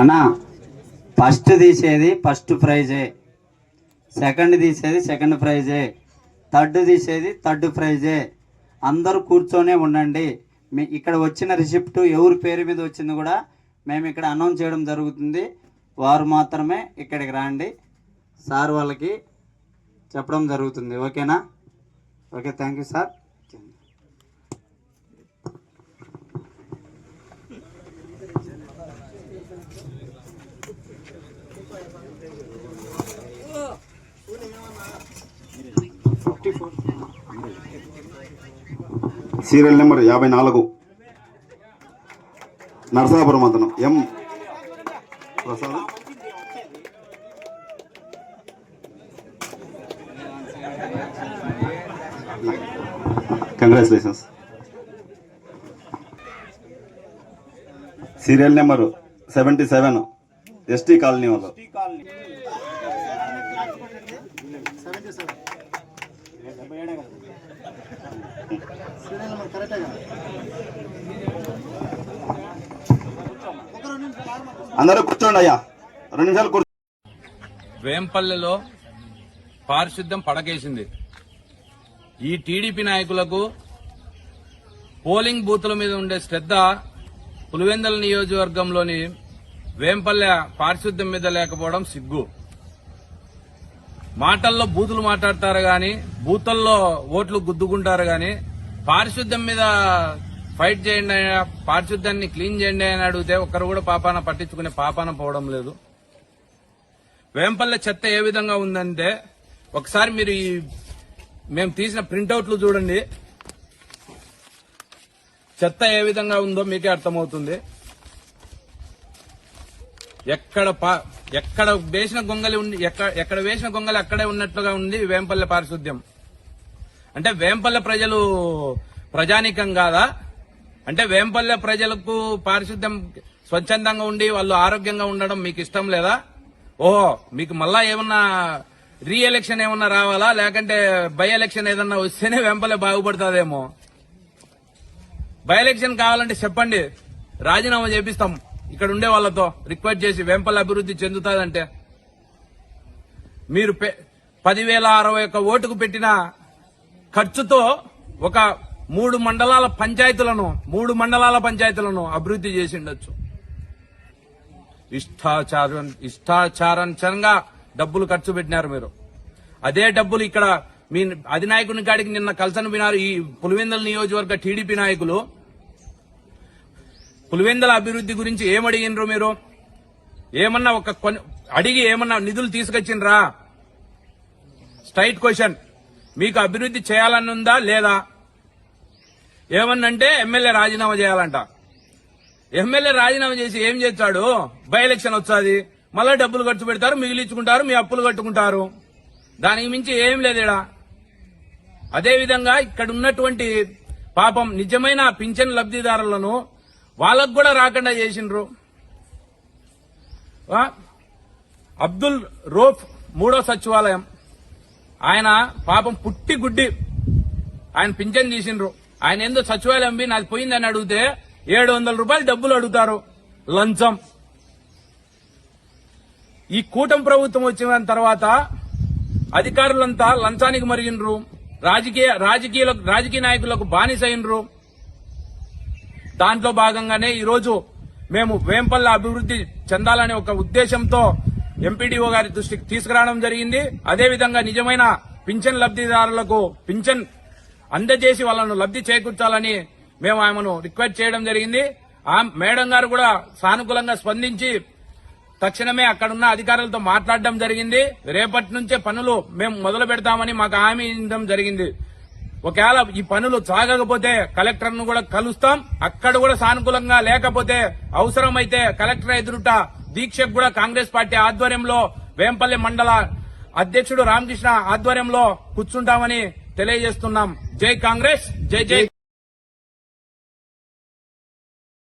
అన్నా ఫస్ట్ తీసేది ఫస్ట్ ప్రైజే సెకండ్ తీసేది సెకండ్ ప్రైజే థర్డ్ తీసేది థర్డ్ ప్రైజే అందరూ కూర్చొనే ఉండండి. మీ ఇక్కడ వచ్చిన రిసిప్ట్ ఎవరి పేరు మీద వచ్చింది కూడా మేము ఇక్కడ అనౌన్స్ చేయడం జరుగుతుంది. వారు మాత్రమే ఇక్కడికి రండి. సార్ వాళ్ళకి చెప్పడం జరుగుతుంది. ఓకేనా? Okay thank you sir serial number యాభై నాలుగు. నరసాపురం అతను. ఎం? Prasad? Congratulations serial number seventy seven ST colony వాళ్ళు అందరూ కూర్చోండి అయ్యా. రెండు నిమిషాలు కూర్చో వేంపల్లెలో పారిశుద్ధ్యం పడకేసింది. ఈ టీడీపీ నాయకులకు పోలింగ్ బూతుల మీద ఉండే శ్రద్ధ పులివెందల నియోజకవర్గంలోని వేంపల్లె పారిశుద్ధ్యం మీద లేకపోవడం సిగ్గు. మాటల్లో బూతులు మాట్లాడతారు గాని బూతుల్లో ఓట్లు గుద్దుకుంటారు గాని పారిశుద్ధ్యం మీద ఫైట్ చేయండి అయినా పారిశుద్ధ్యాన్ని క్లీన్ చేయండి అని అడిగితే ఒక్కరు కూడా పాపాన పట్టించుకునే పాపాన పోవడం లేదు. వేంపల్లె చెత్త ఏ విధంగా ఉందంటే ఒకసారి మీరు ఈ మేము తీసిన ప్రింటౌట్లు చూడండి. చెత్త ఏ విధంగా ఉందో మీకే అర్థమవుతుంది. ఎక్కడ ఎక్కడ వేసిన గొంగలి ఉండి ఎక్కడ ఎక్కడ వేసిన గొంగలి అక్కడే ఉన్నట్లుగా ఉంది వేంపల్లె పారిశుద్ధ్యం. అంటే వేంపల్లె ప్రజలు ప్రజానీకం కాదా? అంటే వేంపల్లె ప్రజలకు పారిశుద్ధ్యం స్వచ్ఛందంగా ఉండి వాళ్ళు ఆరోగ్యంగా ఉండడం మీకు ఇష్టం లేదా? ఓహో మీకు మళ్ళా ఏమన్నా రీ ఎలక్షన్ ఏమన్నా రావాలా? లేకంటే బై ఎలక్షన్ ఏదన్నా వస్తేనే వెంపలే బాగుపడుతుందేమో? బై ఎలక్షన్ కావాలంటే చెప్పండి. రాజీనామా చేపిస్తాం. ఇక్కడ ఉండే వాళ్ళతో రిక్వెస్ట్ చేసి వెంపల్ అభివృద్ధి చెందుతాదంటే. మీరు పె- పదివేల అరవై ఒక్క ఓటుకు పెట్టిన ఖర్చుతో ఒక మూడు మండలాల పంచాయతీలను మూడు మండలాల పంచాయతీలను అభివృద్ధి చేసిండొచ్చు. ఇష్టాచారం ఇష్టాచారంచంగా డబ్బులు ఖర్చు పెట్టినారు మీరు. అదే డబ్బులు ఇక్కడ మీ అధినాయకుని కాడికి నిన్న కలసన వినారు ఈ పులివెందల నియోజకవర్గ టీడీపీ నాయకులు. పులివెందల అభివృద్ధి గురించి ఏమడిగినరు మీరు? ఏమన్నా ఒక కొన్ని అడిగి ఏమన్నా నిధులు తీసుకొచ్చిండ్రా? Straight question. మీకు అభివృద్ధి చేయాలని ఉందా లేదా? ఏమన్నంటే ఎమ్మెల్యే రాజీనామా చేయాలంట. ఎమ్మెల్యే రాజీనామా చేసి ఏం చేస్తాడు? బై ఎలక్షన్ వచ్చాది మళ్ళా డబ్బులు ఖర్చు పెడతారు మిగిలించుకుంటారు మీ అప్పులు కట్టుకుంటారు. దానికి మించి ఏం లేదు ఈడ. అదేవిధంగా ఇక్కడ ఉన్నటువంటి పాపం నిజమైన పింఛన్ లబ్ధిదారులను వాళ్ళకు కూడా రాకుండా చేసిండ్రు. అబ్దుల్ రోఫ్ మూడో సచివాలయం. ఆయన పాపం పుట్టి గుడ్డి ఆయన పింఛన్ తీసిండ్రు. ఆయన ఏందో సచివాలయం నాది పోయిందని అడిగితే ఏడు వందల రూపాయలు డబ్బులు అడుగుతారు లంచం. ఈ కూటమి ప్రభుత్వం వచ్చిన తర్వాత అధికారులంతా లంచానికి మరిగినరు. రాజకీయ రాజకీయ రాజకీయ నాయకులకు బానిసైనరు. దాంట్లో భాగంగానే ఈరోజు మేము వేంపల్ల అభివృద్ధి చెందాలనే ఒక ఉద్దేశంతో ఎంపీడీఓ గారి దృష్టికి తీసుకురావడం జరిగింది. అదేవిధంగా నిజమైన పింఛన్ లబ్ధిదారులకు పింఛన్ అందజేసి వాళ్ళను లబ్ధి చేకూర్చాలని మేము ఆమెను రిక్వెస్ట్ చేయడం జరిగింది. ఆ మేడం గారు కూడా సానుకూలంగా స్పందించి తక్షణమే అక్కడున్న అధికారులతో మాట్లాడడం జరిగింది. రేపటి నుంచే పనులు మేము మొదలు పెడతామని మాకు హామీ ఇవ్వడం జరిగింది. ఒకవేళ ఈ పనులు సాగకపోతే కలెక్టర్ను కూడా కలుస్తాం. అక్కడ కూడా సానుకూలంగా లేకపోతే అవసరమైతే కలెక్టర్ ఎదురుట దీక్షకు కూడా కాంగ్రెస్ పార్టీ ఆధ్వర్యంలో వేంపల్లి మండల అధ్యక్షుడు రామకృష్ణ ఆధ్వర్యంలో కూర్చుంటామని తెలియజేస్తున్నాం. జై కాంగ్రెస్ జై జై